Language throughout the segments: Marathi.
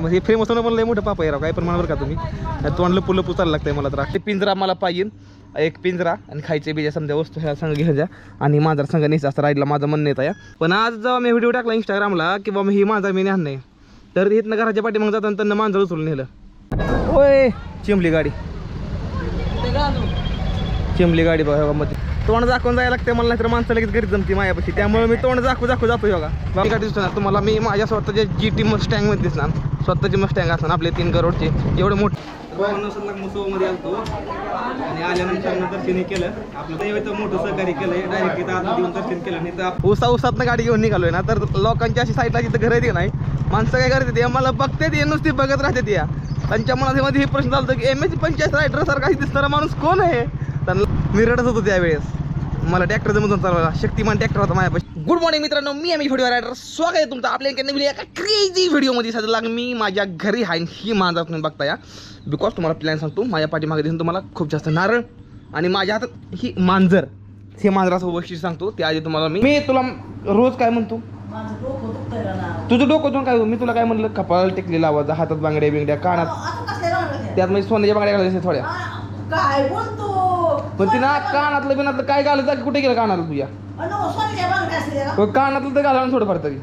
म्हणजे हे फेमस असताना पण लय मोठं पाप आहे राव काय पण बरं का तुम्ही. तोंडलं पुलं पुचायला लागतंय मला तर. ते पिंजरा मला पाहिजे. एक पिंजरा आणि खायचे बिजा समजा वस्तू ह्या संघ घ्यायच्या आणि माझा संघ न्यायचा असं राहिला माझं म्हणणं येत आहे पण आज जेव्हा मी व्हिडिओ टाकला इंस्टाग्रामला की बाबा ही माझा मी नाही. तर इथनं घराच्या पाठी मग जाताना त्यांना मांजर उचलून नेलं. होय चिमली गाडी. चिमली गाडी बघा मध्ये. तोंड दाखवून जायला लागते मला नाहीतर माणसं लगेच घरी जमते माझ्यापाशी. त्यामुळे मी तोंड दाखवू दाखवू जातो बघा. बाकी गाडी दिसणार तुम्हाला मी माझ्या स्वतःच्या जी टी मस्टँगमध्ये दिसणार. स्वतःची मस्टँग असणार आपले तीन करोडचे. एवढे मोठे आलतो. आणि आल्यानंतर दर्शन केलं. आपलं दैवत मोठं सहकार्य केलंय. डायरेक्ट देऊन दर्शन केलं. नाही तर उसा उसात गाडी घेऊन निघालोय ना तर लोकांची अशी साईडला जिथं घर येते नाही माणसं काय करते ते मला बघते ते नुसती बघत राहते ती त्यांच्या मनामध्ये हे प्रश्न चालतो की एम एस पंचायत रायडर सारखा दिसणारा माणूस कोण आहे? तर मी रडत होतो त्यावेळेस. मला ट्रॅक्टर मधून चालवला शक्तिमान ट्रॅक्टर होता माझ्यापाशी. गुड मॉर्निंग मित्रांनो मी आम्ही व्हिडिओ रायडर स्वागत आहे तुमचं आपल्या नवीन एका क्रेझी व्हिडिओमध्ये साधं लाग मी माझ्या घरी आहे ही माझा तुम्ही बघता या. बिकॉज तुम्हाला प्लॅन सांगतो माझ्या पाठीमागे दिसून तुम्हाला खूप जास्त नारळ आणि माझ्या हातात ही मांजर. हे मांजराचं वैशिष्ट्य सांगतो ते आधी तुम्हाला मी मी तुला रोज काय म्हणतो? तुझं डोकं काय मी तुला काय म्हणलं? कपाळ टेकलेला आवाज हातात बांगड्या बिंगड्या कानात? त्यात म्हणजे सोन्याच्या बांगड्या घालायच्या थोड्या. काय बोलतो? पण तिनं कानातलं बिनातलं काय घालायचं कुठे गेलं कानातलं तुझ्या? कानातलं तर घाला ना थोडंफार तरी.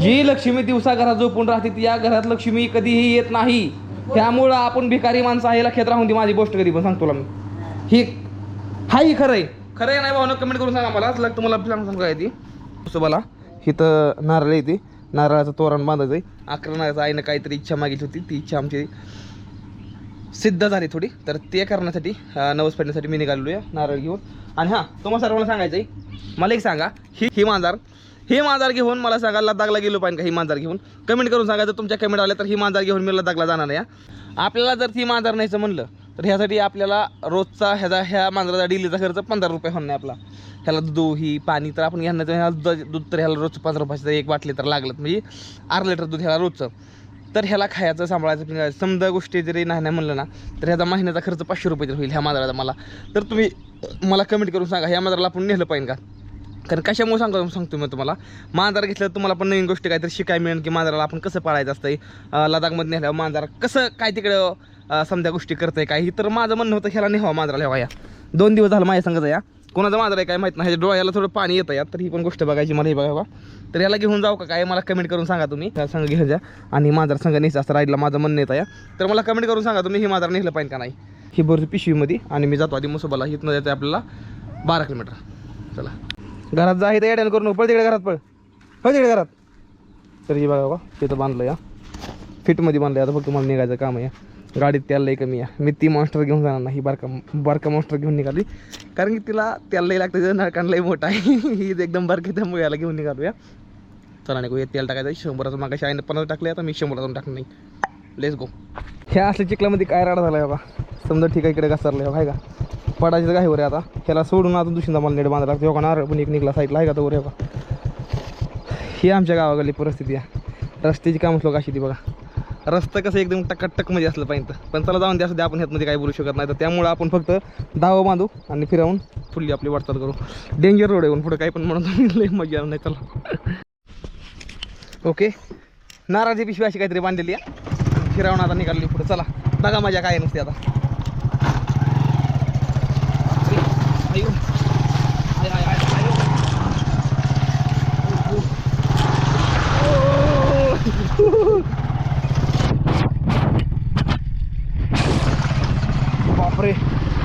जी लक्ष्मी दिवसा घरात झोपून राहते ती या घरात लक्ष्मी कधीही येत नाही. त्यामुळं आपण भिकारी माणसं आहे लक्षात राहून ती माझी गोष्ट कधी पण सांगतो तुला मी. ही हाही खरं आहे. खरं आहे नाही भावना कमेंट करून सांगा मला. लग तुम्हाला सांगू काय ती? मला इथं नारळ येते नारळाचं तोरण बांधायचं आहे अकरा नारळाचं आईनं काहीतरी इच्छा मागितली होती. ती इच्छा आमची सिद्ध झाली थोडी. तर ते करण्यासाठी नवस फेडण्यासाठी मी निघालेलो आहे नारळ घेऊन. आणि हां तुम्हाला सर्वांना सांगायचं आहे मला एक सांगा ही ही मांजार ही मांजार घेऊन मला सांगा लदाखला गेलो पाहिजे का ही मांजार घेऊन? कमेंट करून सांगा जर तुमच्या कमेंट आल्या तर ही मांजार घेऊन मी लदाखला जाणार नाही आपल्याला जर ती मांजार न्यायचं म्हणलं तर ह्यासाठी आपल्याला रोजचा ह्याचा ह्या मांजराचा डिलीचा खर्च पंधरा रुपये होणार आपला. ह्याला दूध ही पाणी तर आपण घेणार ह्याला दूध दूध तर ह्याला रोजचं पंधरा रुपयाचं एक बाटली तर लागलं म्हणजे अर्धा लिटर दूध ह्याला रोजचं. तर ह्याला खायचं सांभाळायचं पिंगायचं समजा गोष्टी जरी नाही नाही म्हणलं ना तर ह्याचा महिन्याचा खर्च पाचशे रुपये जर होईल ह्या मांजराचा मला. तर तुम्ही मला कमेंट करून सांगा ह्या मांजराला आपण नेलं पाहिजे का? कारण कशामुळे सांगतो सांगतो मी तुम्हाला. मांजर घेतलं तर तुम्हाला पण नवीन गोष्टी काहीतरी शिकायला मिळेल की मांजराला आपण कसं पाळायचं असतं लदाखमध्ये नेल्यावर मांजर कसं काय तिकडं समजा गोष्टी करतंय काही तर माझं म्हणणं होतं ह्याला नेहवा मांजराला ह्या या. दोन दिवस झालं माझ्या सांगत या. कोणाचं माझा आहे काय माहीत नाही. ह्याच्या डोळ्याला थोडं पाणी येतं यात तर ही पण गोष्ट बघायची मला हे बघा बा तर याला घेऊन जाऊ का काय? मला कमेंट करून सांगा तुम्ही. ह्या संघ घेऊन जा आणि माझा संघ न्यायचं असं राईडला माझं म्हणणं येतं या. तर मला कमेंट करून सांगा तुम्ही ही माझा नेलं पाहिजे का नाही? ही बरं पिशवीमध्ये आणि मी जातो आधी मुसोबाला. इथनं जायचं आपल्याला बारा किलोमीटर. चला. घरात जा इथं येड्यानं करू नको पळ तिकडे घरात पळ. पळ तिकडे घरात. तर ही बघा बा तिथं बांधलं या. फिटमध्ये बांधलं आता फक्त मला निघायचं काम आहे गाडीत त्याला लई कमी आहे. मी ती मॉन्स्टर घेऊन जाणार नाही. बारका बारका मॉन्स्टर घेऊन निघाली. कारण की तिला तेल लागतं तिचं नळकान लई मोठा आहे. ही एकदम बारकी त्यामुळे याला घेऊन निघालूया. चला नाही तेल टाकायचं शंभराचं मागाशी आईनं पन्नास टाकले आता मी शंभराचं टाकलं नाही. लेस गो ह्या असल्या चिखलामध्ये काय राडा झाला बाबा? समजा ठीक आहे इकडे घसरलं आहे हो, का? पडायचं काय वर आता. ह्याला सोडून अजून दुसऱ्यांदा मला नेट बांधायला लागतो. का नारळ पण एक निघला साईडला आहे का तो वर हे ही आमच्या गावाकडली परिस्थिती आहे. रस्त्याची कामच लोक अशी ती बघा. रस्ता कसं एकदम टकटकमध्ये असलं पाहिजे. पण चला जाऊन द्या असं आपण ह्यातमध्ये काही बोलू शकत नाही. तर त्यामुळे आपण फक्त दावं बांधू आणि फिरावून फुल्ली आपली वाटचाल करू. डेंजर रोड येऊन पुढे काही पण म्हणून मजा येणार नाही चला. ओके नाराजी पिशवी अशी काहीतरी बांधलेली आहे. फिरावून आता निघाली पुढे. चला बघा मजा काय नसते आता अयो. आय, आय, आय, आयो. ओ. बापरे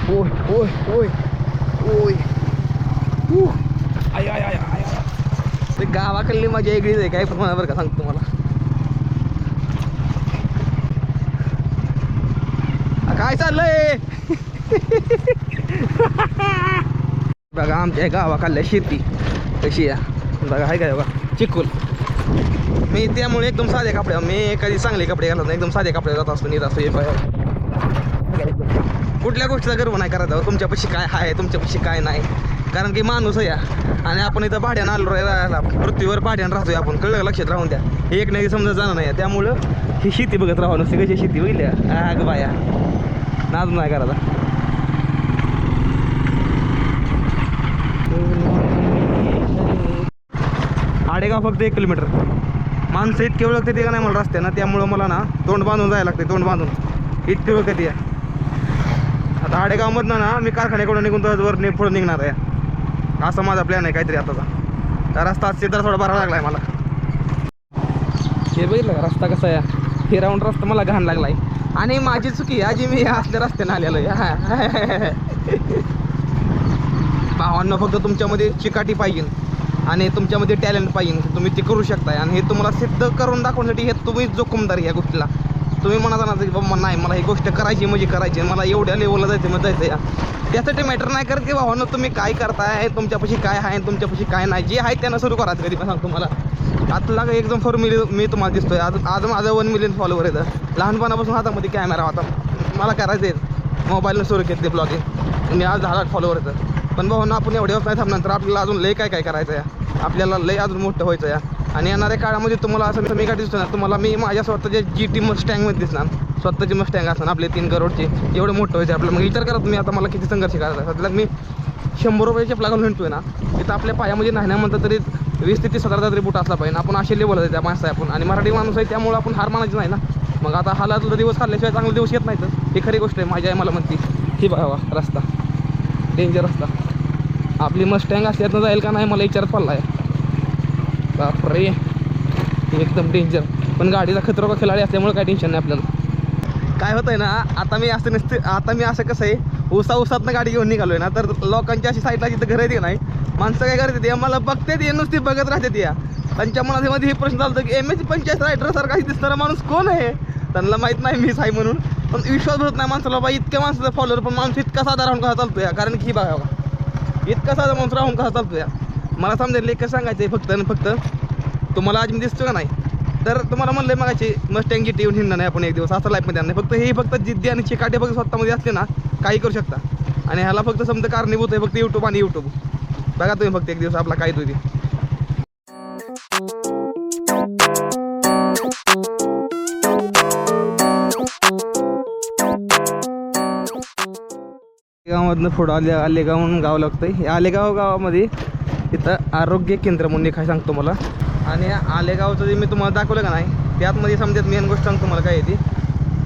ओय ओय ओय ओय ऊ. आय आय आय आय आय. ते गावाकडली मजा वेगळीच आहे काय पण बरं का सांगतो तुम्हाला. काय चाललंय? बघा आमच्या गावाखाल्ल्या शेती कशी आहे. बघा आहे काय बघा चिकूल. मी त्यामुळे एकदम साधे कपडे मी कधी चांगले कपडे घालत नाही एकदम साधे कपडे जात असतो नीत असतो कुठल्या गोष्टीचा गर्व नाही करायचा तुमच्यापाशी काय आहे तुमच्यापाशी काय नाही. कारण की माणूस आहे आणि आपण इथं भाड्यानं आलो राहायला. पृथ्वीवर भाड्यानं राहतोय आपण. कळलं लक्षात राहून द्या. हे एक नाही समजा जाणं नाही. त्यामुळं ही शेती बघत राहावं नुसती कशी शेती बघितली आग बाया. नाद नाही करायचा. आडेगाव फक्त एक किलोमीटर. माणसं इतके ओळखते ते का नाही मला रस्त्यानं? त्यामुळं मला ना तोंड बांधून जायला लागते तोंड बांधून. इतके ओळखते आता आडेगावमधनं ना मी कारखान्याकडून निघून तर वर पुढं निघणार आहे. असा माझा प्लॅन आहे काहीतरी आताचा. रस्ता आज थोडा बरा लागला आहे मला. हे बघितलं रस्ता कसा आहे? हे राऊंड रस्ता मला घाण लागलाय. आणि माझी चुकी आहे मी असल्या रस्त्याने आलेलो आहे. भावांना फक्त तुमच्यामध्ये चिकाटी पाहिजे. आणि तुमच्यामध्ये टॅलेंट पाहिजे. तुम्ही ते करू शकताय. आणि हे तुम्हाला सिद्ध करून दाखवण्यासाठी हे तुम्ही जोखमदार या गोष्टीला. तुम्ही म्हणा जाणार की बाबा नाही मला ही गोष्ट करायची म्हणजे करायची मला एवढ्या लेवलला जायचं मग जायचं या त्यासाठी मॅटर नाही करत की भावानं तुम्ही काय करताय तुमच्यापाशी काय आहे तुमच्यापाशी काय नाही. जे आहे त्यांना सुरू करायचं कधी पण सांगतो मला आतला एकदम फोर मिलियन मी तुम्हाला दिसतोय. आज आज माझं वन मिलियन फॉलोवर येतं लहानपणापासून हातामध्ये कॅमेरा होता. मला करायचं आहे मोबाईलनं सुरू केली ब्लॉगिंग मी आज दहा लाख फॉलोवर येतं पण भाऊ ना आपण एवढे दिवस नाही थांबणार. तर आपल्याला अजून लय काय काय करायचं आहे आपल्याला लय अजून मोठं व्हायचं या आणि येणाऱ्या काळामध्ये तुम्हाला असं मी काय दिसणार. तुम्हाला मी माझ्या स्वतःच्या जी टी मस्टँगमध्ये दिसणार. स्वतःची मस्टँग असणार आपले तीन करोडचे. एवढं मोठं व्हायचं आपलं. मग विचार करा तुम्ही आता मला किती संघर्ष करायचा आहे. मी शंभर रुपयाची चपला घालून हिंडतोय ना. तिथं आपल्या पायामध्ये नाही ना म्हणतात तरी वीस ते तीस हजारचा तरी बुट असला पाहिजे. आपण असे लेवल आहे त्या माणसं आहे आपण. आणि मराठी माणूस आहे त्यामुळे आपण हार मानायची नाही ना. मग आता हालातला दिवस खाल्ल्याशिवाय चांगले दिवस येत नाही तर ही खरी गोष्ट आहे माझी आई मला म्हणते. ही बघावा रस्ता. डेंजर रस्ता. आपली मस्टँग असल्यातनं जाईल का नाही मला विचारत पडला आहे बापरे. एकदम डेंजर पण गाडीचा खतरा का खिलाडी असल्यामुळे काय टेन्शन नाही आपल्याला. काय होतंय ना आता मी असं नसते आता मी असं कसं आहे उसा उसातनं गाडी घेऊन निघालोय ना तर लोकांची अशी साईडला जिथं घर येते नाही माणसं काय करते ते मला बघते ते नुसती बघत राहते ते त्यांच्या मनामध्ये हे प्रश्न चालतो की एम एस पंचायत रायटर सारखा दिसणारा माणूस कोण आहे? त्यांना माहीत नाही मीच आहे म्हणून. पण विश्वास होत नाही माणसाला बाबा इतक्या माणसाचा फॉलोअर पण माणूस इतका साधा राहून कसा चालतो या? कारण की बघा बघा. इतका साधा माणूस राहून कसा चालतो या? मला समजायला लेख सांगायचं आहे फक्त आणि फक्त तुम्हाला आज मी दिसतो का नाही? तर तुम्हाला म्हणलं मागायची मस्टँग जिटी येऊन हिंडणार नाही आपण एक दिवस असं लाईफमध्ये नाही फक्त हे फक्त जिद्दी आणि चिकाटे फक्त स्वतःमध्ये असले ना काही करू शकता. आणि ह्याला फक्त समजा कारणीभूत आहे फक्त यूट्यूब आणि यूट्यूब बघा तुम्ही फक्त एक दिवस आपला काय तुझी गावामधनं पुढं आले आलेगाव म्हणून गाव लागतंय. हे आलेगाव गावामध्ये तिथं आरोग्य केंद्र म्हणून एक सांगतो मला आणि आलेगावचं जे मी तुम्हाला दाखवलं का नाही त्यातमध्ये समजत मेन गोष्ट सांगतो मला काय आहे ती.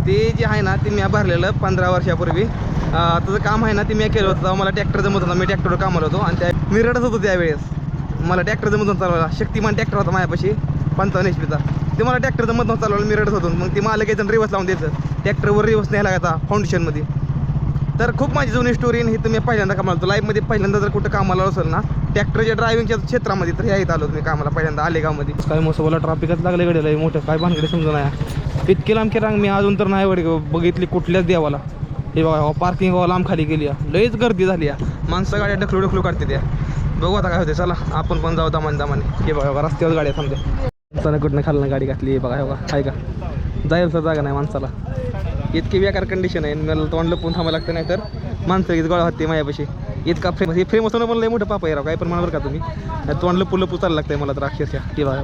ते जे आहे ना ते मी भरलेलं पंधरा वर्षापूर्वी. त्याचं काम आहे ना ते मी केलं होतं. मला ट्रॅक्टर जमत होता. मी ट्रॅक्टरवर कामाला होतो. आणि त्या मी रडत होतो त्यावेळेस. मला ट्रॅक्टर जमत होता चालवायला. शक्तिमान ट्रॅक्टर होता माझ्यापाशी पंचावन्न एच पीचा ते मला ट्रॅक्टर जमत नव्हतं चालवायला. मी रडत होतो. मग ते मला काही रिवर्स लावून द्यायचं. ट्रॅक्टरवर रिवर्स न्यायला लागायचा फाउंडेशनमध्ये तर खूप माझी जुनी स्टोरी हे तुम्ही पहिल्यांदा कामाला होतो लाईफमध्ये पहिल्यांदा जर कुठं कामाला असेल ना ट्रॅक्टरच्या ड्रायव्हिंगच्या क्षेत्रामध्ये तर हे आलो तुम्ही कामाला पहिल्यांदा आलेगावमध्ये. काय मोसोबाला ट्रॅफिकच लागले गडीला मोठं. काय भानगडे समजा नाही इतकी लांबकी रांग मी अजून तर नाही वडे बघितली कुठल्याच देवाला. हे बघा पार्किंग लांब खाली गेली आहे. गर्दी झाली आहे माणसं गाड्या ढकलू ढकलू काढते त्या बघू आता काय होते चला आपण पण जाऊ दमान दमाने. हे बघा रस्त्यावर गाड्या थांबते माणसानं कुठनं खालनं गाडी घातली. हे बघा हे बघा. आहे का? जायला तर जागा नाही माणसाला. इतकी बेकार कंडिशन आहे. मला तोंड लपून थांबावं लागतं नाही तर माणसं इथं गोळा होते माझ्यापाशी. इतका फ्रेम हे फ्रेम असताना पण मोठं पाप आहे राव. काय पण म्हणा बरं का तुम्ही. तोंडलं तोंड लपू लपू चाललं लागतंय मला तर अक्षरशः. ती बघा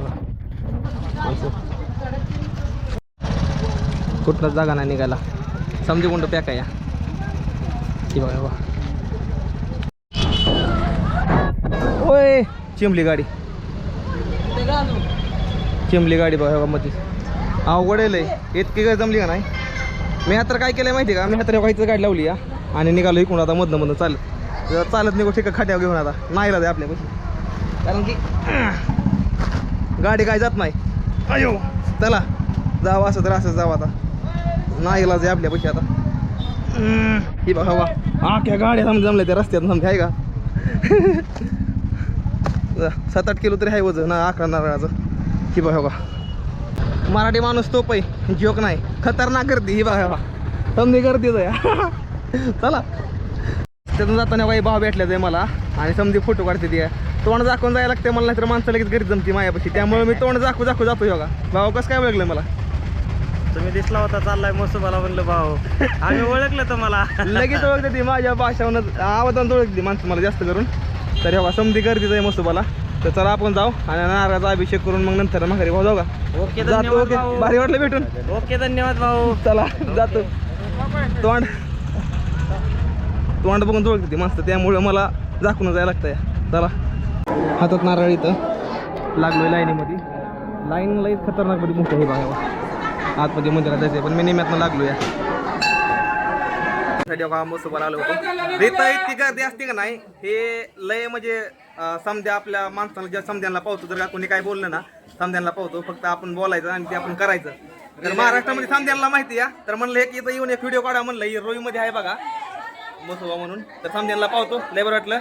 कुठलाच जागा नाही निघायला समजे कोणतं पॅक आहे या. ती बघा बघा. चिमली गाडी. चिमली गाडी बघा बघा मध्ये अवघड आहे इतकी काय जमली का नाही? मी आता काय केलं माहिती का? मी आता व्हायचं गाडी लावली या. आणि निघालो इकडून आता मधनं मधनं चालत. चालत निघू ठीक खाट्यावर घेऊन आता. नाही राहते आपल्यापाशी. कारण की गाडी काय जात नाही. अयो. चला जावं असं तर असं जावं आता. नाही गेला जे आपल्यापाशी आता. ही बघा आख्या गाड्या समजा जमल्या त्या रस्त्यात समजा आहे का? सात आठ किलो तरी आहे वजन ना अकरा नारळाचं. ही बघा बा मराठी माणूस तोप आहे जोक नाही. खतरनाक गर्दी ही बघा. बा समधी गर्दीच आहे. चला. त्यातून जाताना काही भाव भेटले ते मला. आणि समधी फोटो काढते ती. तोंड दाखवून जायला लागते मला नाहीतर माणसं लगेच घरी जमती माझ्यापाशी त्यामुळे मी तोंड दाखवू दाखवू जातो योगा भाऊ कसं काय ओळखलं मला? तुम्ही दिसला होता चाललाय मसुबाला म्हणलं भाऊ. आम्ही ओळखलं तुम्हाला. लगेच ओळखते ती माझ्या भाषावरून आवाजानं ओळखते माणसं मला जास्त करून. तर हे बघा समधी गर्दीचं आहे मसुबाला तर चला आपण जाऊ आणि नारळाचा अभिषेक करून मग नंतर माघारी भाऊ जाऊ का? ओके जातो ओके. भारी वाटलं भेटून. ओके धन्यवाद भाऊ. चला जातो. तोंड. तोंड बघून ओळखते ती मस्त त्यामुळे मला झाकून जायला लागतंय. चला. हातात नारळ इथं. लागलोय लाईनीमध्ये. लाईन लई खतरनाकमध्ये मोठी आहे बघा. आतमध्ये मंदिरात जायचं पण मी निम्यातनं लागलो या मोसोबा आलो होतो. रेता इतकी गर्दी असते का नाही? हे लय म्हणजे समध्या आपल्या माणसाला ज्या समध्यांना पावतो जर का कोणी काय बोललं ना समध्यांना पावतो फक्त आपण बोलायचं आणि ते आपण करायचं. तर महाराष्ट्रामध्ये समध्यांना माहिती आहे तर म्हणलं एक इथं येऊन एक व्हिडिओ काढा म्हणलं रोई रोईमध्ये आहे बघा. मसोबा म्हणून. तर समध्यांना पावतो लय बरं वाटलं.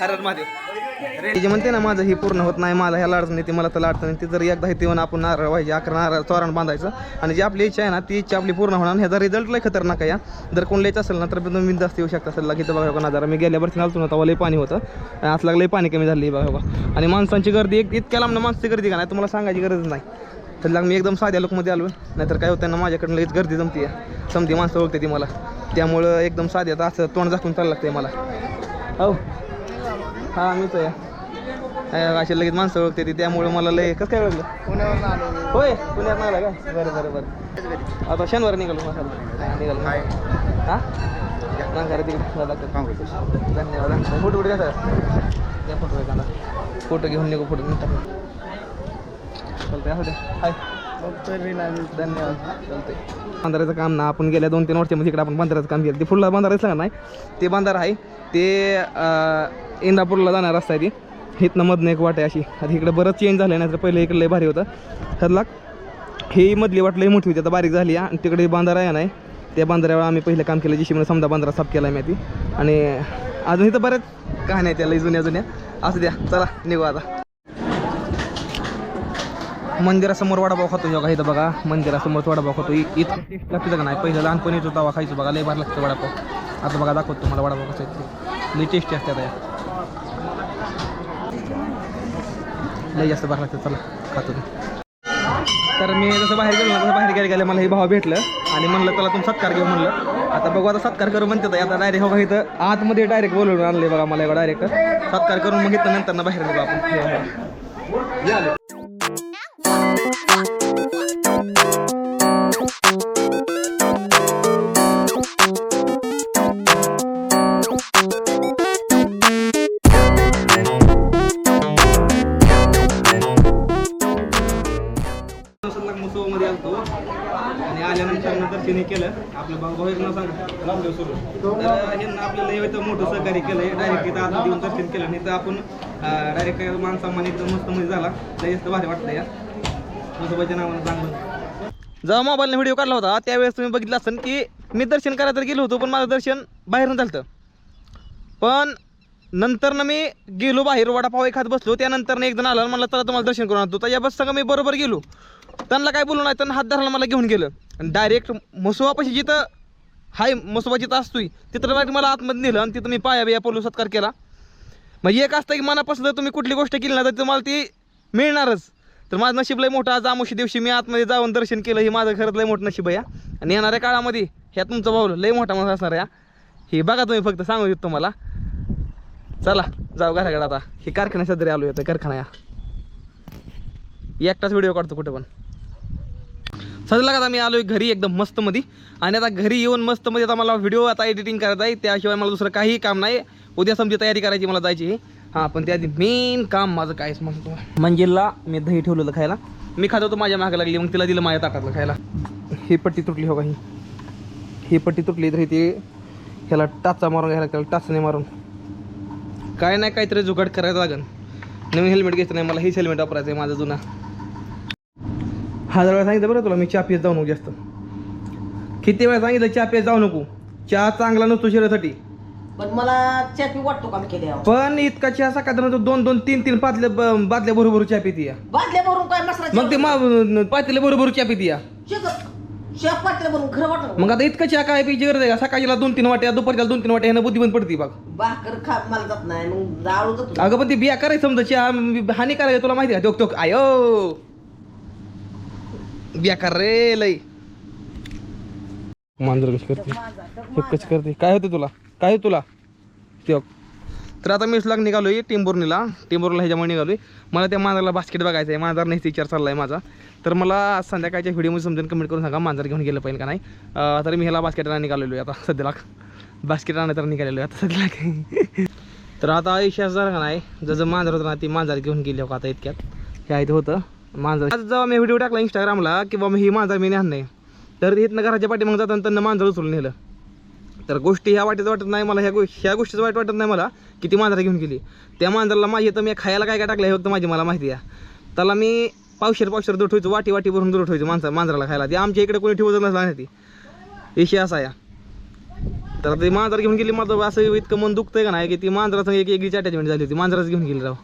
हरर महादेव. रे जे म्हणते ना माझं हे पूर्ण होत नाही मला ह्याला अडचण येते मला त्याला अडचण येते. जर एकदा इथे येऊन आपण नारळ व्हायचे अकरा नारळ चौरण बांधायचं. आणि जी आपली इच्छा आहे ना ती इच्छा आपली पूर्ण होणार ह्याचा रिझल्ट लय खतरनाक आहे या. जर कोण लिहायचं असेल ना तर तुम्ही जास्त येऊ शकता. असेल की बघा बघा नजारा. मी गेल्या वर्षी आलतो ना तेव्हा लय पाणी होतं. आणि आज पाणी कमी झाली बघा बघा. आणि माणसांची गर्दी एक इतक्या लांब माणसाची गर्दी का नाही तुम्हाला सांगायची गरज नाही. तर लाग मी एकदम साध्या लोकमध्ये आलो नाहीतर काय होतं ना माझ्याकडनं लगेच गर्दी जमती आहे समधी माणसं ओळखते ती मला. त्यामुळं एकदम साध्यात असं तोंड झाकून चाललं लागतंय मला. हो. हां मीच आहे अं, अशी लगेच माणसं ओळखते ती. त्यामुळे मला लय कसं काय ओळखलं होय पुण्यात नाही आला का? बरं बरं बरं. आता शनिवार निघालो मसाला निघालो. हां? घरी तिकडे धन्यवाद. फोटो कुठे घ्या द्या फोटो घेऊन निघू फोटो टाकू. चालतंय असू दे हाय धन्यवाद. चालतंय बांधाराचं काम ना आपण गेल्या दोन तीन वर्षामध्ये इकडे आपण बांधाराचं काम केलं. ते फुलला बांधाराचं सांगा नाही? ते बांधार आहे. ते अं, इंदापूरला जाणार रस्ता आहे ती. इथनं मधनं एक वाट आहे अशी. आता इकडे बरंच चेंज झालं नाही तर पहिले इकडे लय भारी होतं. ठरला ही मधली वाट लई मोठी होती आता बारीक झाली आणि तिकडे बांधारा आहे नाही त्या बांधाऱ्यावर आम्ही पहिलं काम केलं जशी म्हणजे समजा बांधारा साफ केला आहे मी ती आणि अजून इथं बऱ्याच कहाण्या आहेत त्या लई जुन्या जुन्या. असू द्या चला निघू आता. मंदिरासमोर वडापाव खातो योगा इथं बघा मंदिरासमोर वडापाव खातो इथं इतकं टेस्ट लागतं का नाही? पहिलं लहानपणी येतो तवा खायचो बघा लय भार लागतं वडापाव. आता बघा दाखवतो तुम्हाला वडापाव कसं आहे लई टेस्टी असते आता या. जास्त भार लागतं चला खातो तर मी जसं बाहेर गेलो ना तसं बाहेर गेले गेले मला हे भाव भेटलं. आणि म्हणलं त्याला तुम्ही सत्कार घेऊ म्हणलं. आता बघू आता सत्कार करू म्हणते तर आता डायरेक्ट हो का इथं आतमध्ये डायरेक्ट बोलवून आणले बघा मला डायरेक्ट सत्कार करून मग इथं नंतर ना बाहेर निघू आपण. तर ह्यांना आपल्याला एवढं मोठं सहकार्य केलंय डायरेक्ट इथं आता देऊन दर्शन केलं. नाही तर आपण डायरेक्ट मान एकदम मस्त मध्ये झाला. तर जास्त भारी वाटतं या. मुसोबाच्या नावानं चांगलं. जेव्हा मोबाईलने व्हिडिओ काढला होता त्यावेळेस तुम्ही बघितलं असेल की मी दर्शन करायला तर गेलो होतो पण माझं दर्शन बाहेरून झालं पण नंतर ना मी गेलो बाहेर वडापाव एक खात बसलो त्यानंतर एक जण आला मला चला तुम्हाला दर्शन करून आणतो. तर या बस सगळं मी बरोबर गेलो. त्यांना काय बोलू नाही त्यांना हात धरायला मला घेऊन गेलं. आणि डायरेक्ट मसोबापाशी जिथं हाय मसोबा जिथं असतोय तिथं direct मला आतमध्ये नेलं आणि तिथं मी पाया बिया पोलू सत्कार केला. म्हणजे एक असतं की मनापासून जर तुम्ही कुठली गोष्ट केली ना तर तुम्हाला ती मिळणारच. तर माझं नशीब लय मोठं आज आमोशी दिवशी मी आतमध्ये जाऊन दर्शन केलं हे माझं खरंच लय मोठं नशीब आहे आणि येणाऱ्या काळामध्ये ह्या तुमचं भाऊ लय मोठा माणूस असणार या हे. बघा तुम्ही फक्त सांगू देतो तुम्हाला. चला जाऊ घराकडे आता. हे कारखान्या सदरी आलो येतं कारखाना या एकटाच व्हिडिओ काढतो कुठे पण. सजला का मी आलोय घरी एकदम मस्त मध्ये आणि आता घरी येऊन मस्त मध्ये आता मला व्हिडिओ आता एडिटिंग करायचा आहे. त्याशिवाय मला दुसरं काही काम नाही. उद्या समजी तयारी करायची मला जायची. हां पण त्याआधी मेन काम माझं कायच म्हणतो मंजिलला मी दही ठेवलेलं खायला. मी खात होतो माझ्या मागे लागली मग तिला दिलं माझ्या ताटातलं खायला. ही पट्टी तुटली हो का ही? ही पट्टी तुटली तर ती ह्याला टाचा मारून घ्यायला त्याला टाचने मारून. काय नाही काहीतरी जुगाड करायचं लागन. नवीन हेल्मेट घ्यायचं नाही मला हेच हेल्मेट वापरायचं आहे माझा जुना. हजार वेळा सांगितलं बरं तुला मी चहा पित जाऊ नको जास्त. किती वेळा सांगितलं चहा पित जाऊ नको? चहा चांगला नसतो शरीरासाठी. पण मला चॅपी वाटतो काम केले पण इतका चहा सकाळ दोन दोन तीन तीन पातल्या ब- बादल्या बरोबर चहा पिती या. बादल्या भरून काय मग ते मा पातल्या बरोबर चहा पिती या. शेफ पातल्या भरून खरं वाटत मग आता इतकं चहा काय पिची गरज आहे का? सकाळीला दोन तीन वाट्या दुपारच्या दोन तीन वाट्या ह्यानं बुद्धी पण पडती बघ. भाकर खा मला जात नाही मग जाळू जातो. अगं पण ती बिया करायचं समजा चहा हानी करायचं तुला माहिती का? टोक टोक आयो! बिया कर रे लई. मांजर कशी करते? हे कशी करते? काय होतं तुला? काय होतं तुला? ते तर आता मी लाग निघालोय टिंबोर्नीला टिंबोरला ह्याच्यामुळे निघालोय. मला त्या मांजराला बास्केट बघायचं आहे. मांजर नाही विचार चाललाय माझा. तर मला आज संध्याकाळच्या व्हिडिओमध्ये समजून कमेंट करून सांगा मांजर घेऊन गेलं पाहिजे का नाही. तर मी ह्याला बास्केटला निघालेलो आहे आता सध्याला. बास्केट तर निघालेलो आहे आता सध्याला. तर आता आयुष्यात जर का नाही जसं मांजर होतं ना ती मांजर घेऊन गेली हो आता इतक्यात. हे आहे होतं. मांजर. आज जेव्हा मी व्हिडिओ टाकला इंस्टाग्रामला की बाबा ही मांजर मी नेहन नाही तर इथनं घराच्या पाठी मग जाताना त्यांना मांजर उचलून नेलं. तर गोष्टी ह्या वाटेच वाटत नाही मला ह्या गो ह्या गोष्टीचं वाईट वाटत नाही मला की ती मांजरा घेऊन गेली. त्या मांजराला माझी तर मी खायला काय काय टाकलं हे फक्त माझी मला माहिती आहे. त्याला मी पावशेर पावशेर दूर ठेवायचो वाटी वाटी भरून दूर ठेवायचो माणसा मांजराला खायला. ते आमच्या इकडे कोणी ठेवत नसला नाही ती. विषय असा या तर ती मांजर घेऊन गेली माझं असं इतकं मन दुखतंय का नाही की ती मांजराचं एक एकीची अटॅचमेंट झाली होती. मांजराच घेऊन गेली राव.